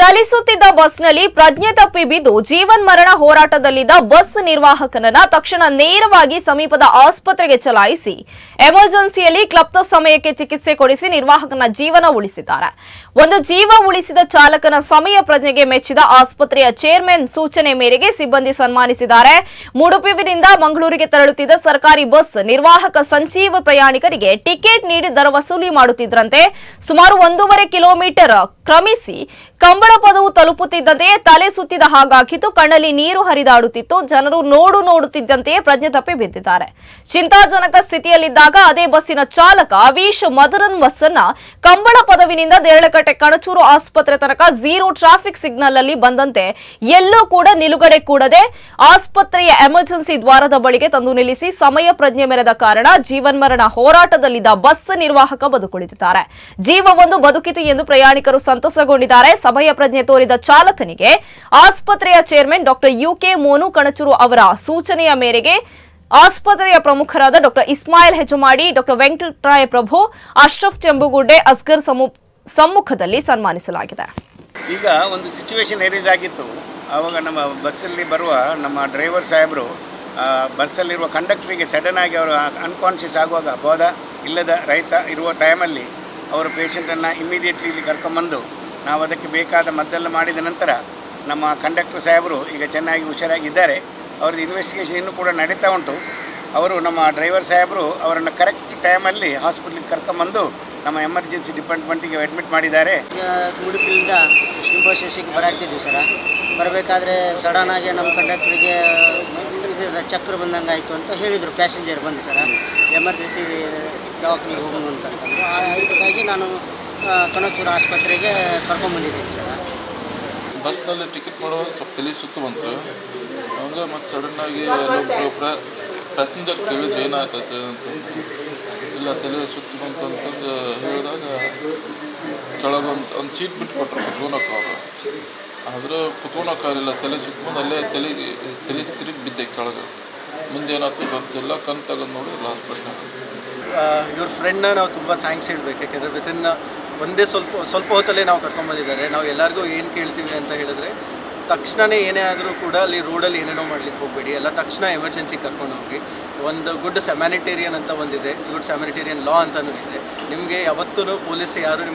ಚಲಿಸುತ್ತಿದ್ದ ಬಸ್ನಲ್ಲಿ ಪ್ರಜ್ಞೆ ತಪ್ಪಿ ಬಿದ್ದು ಜೀವನ್ ಮರಣ ಹೋರಾಟದಲ್ಲಿದ್ದ ಬಸ್ ನಿರ್ವಾಹಕನನ್ನ ತಕ್ಷಣ ನೇರವಾಗಿ ಸಮೀಪದ ಆಸ್ಪತ್ರೆಗೆ ಚಲಾಯಿಸಿ ಎಮರ್ಜೆನ್ಸಿಯಲ್ಲಿ ಕ್ಲಪ್ತ ಸಮಯಕ್ಕೆ ಚಿಕಿತ್ಸೆ ಕೊಡಿಸಿ ನಿರ್ವಾಹಕನ ಜೀವನ ಉಳಿಸಿದ್ದಾರೆ. ಒಂದು ಜೀವ ಉಳಿಸಿದ ಚಾಲಕನ ಸಮಯ ಪ್ರಜ್ಞೆಗೆ ಮೆಚ್ಚಿದ ಆಸ್ಪತ್ರೆಯ ಚೇರ್ಮನ್ ಸೂಚನೆ ಮೇರೆಗೆ ಸಿಬ್ಬಂದಿ ಸನ್ಮಾನಿಸಿದ್ದಾರೆ. ಮುಡುಪಿವಿನಿಂದ ಮಂಗಳೂರಿಗೆ ತೆರಳುತ್ತಿದ್ದ ಸರ್ಕಾರಿ ಬಸ್ ನಿರ್ವಾಹಕ ಸಂಜೀವ ಪ್ರಯಾಣಿಕರಿಗೆ ಟಿಕೆಟ್ ನೀಡಿ ದರ ವಸೂಲಿ ಮಾಡುತ್ತಿದ್ದರಂತೆ ಸುಮಾರು ಒಂದೂವರೆ ಕಿಲೋಮೀಟರ್ ಕ್ರಮಿಸಿ ಕಂಬಳ ಪದವು ತಲುಪುತ್ತಿದ್ದಂತೆಯೇ ತಲೆ ಸುತ್ತಿದ ಹಾಗಾಗಿತ್ತು. ಕಣ್ಣಲ್ಲಿ ನೀರು ಹರಿದಾಡುತ್ತಿತ್ತು. ಜನರು ನೋಡು ನೋಡುತ್ತಿದ್ದಂತೆಯೇ ಪ್ರಜ್ಞೆ ತಪ್ಪಿ ಬಿದ್ದಿದ್ದಾರೆ. ಚಿಂತಾಜನಕ ಸ್ಥಿತಿಯಲ್ಲಿದ್ದಾಗ ಅದೇ ಬಸ್ಸಿನ ಚಾಲಕ ಅವೀಶ್ ಮದರನ್ ಬಸ್ಸನ್ನ ಕಂಬಳ ಪದವಿನಿಂದ ದೇರಳಕಟ್ಟೆ ಕಣಚೂರು ಆಸ್ಪತ್ರೆ ತನಕ ಝೀರೋ ಟ್ರಾಫಿಕ್ ಸಿಗ್ನಲ್ ಅಲ್ಲಿ ಬಂದಂತೆ ಎಲ್ಲೂ ಕೂಡ ನಿಲುಗಡೆ ಕೂಡದೆ ಆಸ್ಪತ್ರೆಯ ಎಮರ್ಜೆನ್ಸಿ ದ್ವಾರದ ಬಳಿಗೆ ತಂದು ನಿಲ್ಲಿಸಿ ಸಮಯ ಪ್ರಜ್ಞೆ ಮೆರೆದ ಕಾರಣ ಜೀವನ್ಮರಣ ಹೋರಾಟದಲ್ಲಿದ್ದ ಬಸ್ ನಿರ್ವಾಹಕ ಬದುಕುಳಿದಿದ್ದಾರೆ. ಜೀವವೊಂದು ಬದುಕಿತು ಎಂದು ಪ್ರಯಾಣಿಕರು ಸಂತಸಗೊಂಡಿದ್ದಾರೆ. ಸಮಯ ಪ್ರಜ್ಞೆ ತೋರಿದ ಚಾಲಕನಿಗೆ ಆಸ್ಪತ್ರೆಯ chairman doctor UK Monu Kanachur ಅವರ ಸೂಚನೆಯ ಮೇರೆಗೆ ಆಸ್ಪತ್ರೆಯ ಪ್ರಮುಖರಾದ ಡಾಕ್ಟರ್ ಇಸ್ಮಾಯಿಲ್ ಹೆಜಮಾಡಿ, ಡಾಕ್ಟರ್ ವೆಂಕಟರಾಯ ಪ್ರಭು, ಅಶ್ರಫ್ ಚೆಂಬುಗುಡ್ಡೆ, ಅಸ್ಗರ್ ಸಮ್ಮು- ಸಮ್ಮುಖದಲ್ಲಿ ಸನ್ಮಾನಿಸಲಾಗಿದೆ. ಈಗ ಒಂದು ಸಿಚುವೇಶನ್ ಏರೀಸ್ ಆಗಿತ್ತು. ಆವಾಗ ನಮ್ಮ ಬಸ್ಸಲ್ಲಿ ಬರುವ ನಮ್ಮ ಡ್ರೈವರ್ ಸಾಹೇಬರು ಬಸ್ಸಲ್ಲಿರುವ ಕಂಡಕ್ಟ್ರಿಗೆ ಸಡನ್ ಆಗಿ ಅವರು ಅನ್ಕಾನ್ಷಿಯಸ್ ಆಗುವಾಗ ಬೋಧ ಇಲ್ಲದ ರೈತ ಇರುವ ಟೈಮಲ್ಲಿ ಅವರು ಪೇಷಂಟನ್ನು ಇಮ್ಮಿಡಿಯೇಟ್ಲಿ ಇಲ್ಲಿ ಕರ್ಕೊಂಬಂದು ನಾವು ಅದಕ್ಕೆ ಬೇಕಾದ ಮದ್ದೆಲ್ಲ ಮಾಡಿದ ನಂತರ ನಮ್ಮ ಕಂಡಕ್ಟರ್ ಸಾಹೇಬರು ಈಗ ಚೆನ್ನಾಗಿ ಹುಷಾರಾಗಿದ್ದಾರೆ. ಅವ್ರದ್ದು ಇನ್ವೆಸ್ಟಿಗೇಷನ್ ಇನ್ನೂ ಕೂಡ ನಡೀತಾ ಉಂಟು. ಅವರು ನಮ್ಮ ಡ್ರೈವರ್ ಸಾಹೇಬರು ಅವರನ್ನು ಕರೆಕ್ಟ್ ಟೈಮಲ್ಲಿ ಹಾಸ್ಪಿಟ್ಲಿಗೆ ಕರ್ಕೊಂಬಂದು ನಮ್ಮ ಎಮರ್ಜೆನ್ಸಿ ಡಿಪಾರ್ಟ್ಮೆಂಟಿಗೆ ಅಡ್ಮಿಟ್ ಮಾಡಿದ್ದಾರೆ. ಉಡುಪಿಯಿಂದ ಇನ್ಫೋಸಿಸ್ಗೆ ಬರಾಕ್ತಿದ್ವಿ ಸರ. ಬರಬೇಕಾದ್ರೆ ಸಡನ್ ಆಗಿ ನಮ್ಮ ಕಂಡಕ್ಟ್ರಿಗೆ ಚಕ್ರ ಬಂದಂಗೆ ಆಯಿತು ಅಂತ ಹೇಳಿದರು. ಪ್ಯಾಸೆಂಜರ್ ಬಂದು ಸರ. ಎಮರ್ಜೆನ್ಸಿ ದವಾಖಾನೆಗೆ ಹೋಗೋಣ ಅಂತಂತಂದರು ಆ ಇದಕ್ಕಾಗಿ ನಾನು ಕಣಚೂರು ಆಸ್ಪತ್ರೆಗೆ ಕರ್ಕೊಂಬಂದಿದ್ದೀನಿ ಸರ್. ಬಸ್ನಲ್ಲಿ ಟಿಕೆಟ್ ಮಾಡೋ ಸ್ವಲ್ಪ ತಲೆ ಸುತ್ತು ಬಂತು. ಹಂಗೆ ಮತ್ತು ಸಡನ್ನಾಗಿ ಪ್ಯಾಸೆಂಜರ್ ಕೇಳಿದ್ರು ಏನಾಗ್ತೈತೆ ಅಂತ ಇಲ್ಲ, ತಲೆ ಸುತ್ತು ಬಂತು ಅಂತಂದು ಹೇಳಿದಾಗ ಕೆಳಗೊಂದು ಒಂದು ಸೀಟ್ ಬಿಟ್ಟು ಕೊಟ್ಟರು ಕುತ್ಕೊಳಕ್ಕೆ ಅವರು. ಆದ್ರೆ ಕುತ್ಕೊಳಕ್ಕಾಗಲಿಲ್ಲ ತಲೆ ಸುತ್ತ ಬಂದು ಅಲ್ಲೇ ತಲೆಗೆ, ತಲೆ ತಿರುಗಿ ಬಿದ್ದೆ ಕೆಳಗೆ. ಮುಂದೆ ಏನಾಯ್ತು ಗೊತ್ತಿಲ್ಲ ಕಣ್ ತೆಗೆದು ನೋಡಿಲ್ಲ ಹಾಸ್ಪಿಟ್ಲಾಗ ಇವ್ರ ಫ್ರೆಂಡ್ನ ನಾವು ತುಂಬ ಥ್ಯಾಂಕ್ಸ್ ಹೇಳಬೇಕು, ಯಾಕೆಂದರೆ ವಿತಿನ್ ಒಂದೇ ಸ್ವಲ್ಪ ಸ್ವಲ್ಪ ಹೊತ್ತಲ್ಲೇ ನಾವು ಕರ್ಕೊಂಬಂದಿದ್ದಾರೆ ನಾವು ಎಲ್ಲರಿಗೂ ಏನು ಕೇಳ್ತೀವಿ ಅಂತ ಹೇಳಿದ್ರೆ ತಕ್ಷಣವೇ ಏನೇ ಆದರೂ ಕೂಡ ಅಲ್ಲಿ ರೋಡಲ್ಲಿ ಏನೇನೋ ಮಾಡ್ಲಿಕ್ಕೆ ಹೋಗಬೇಡಿ. ಎಲ್ಲ ತಕ್ಷಣ ಎಮರ್ಜೆನ್ಸಿ ಕರ್ಕೊಂಡು ಹೋಗಿ. ಒಂದು ಗುಡ್ ಸೆಮ್ಯಾನಿಟೇರಿಯನ್ ಅಂತ ಒಂದಿದೆ ಗುಡ್ ಸೆಮ್ಯಾನಿಟೇರಿಯನ್ ಲಾ ಅಂತಲೂ ಇದೆ. ನಿಮಗೆ ಯಾವತ್ತೂ ಪೊಲೀಸ್ ಯಾರು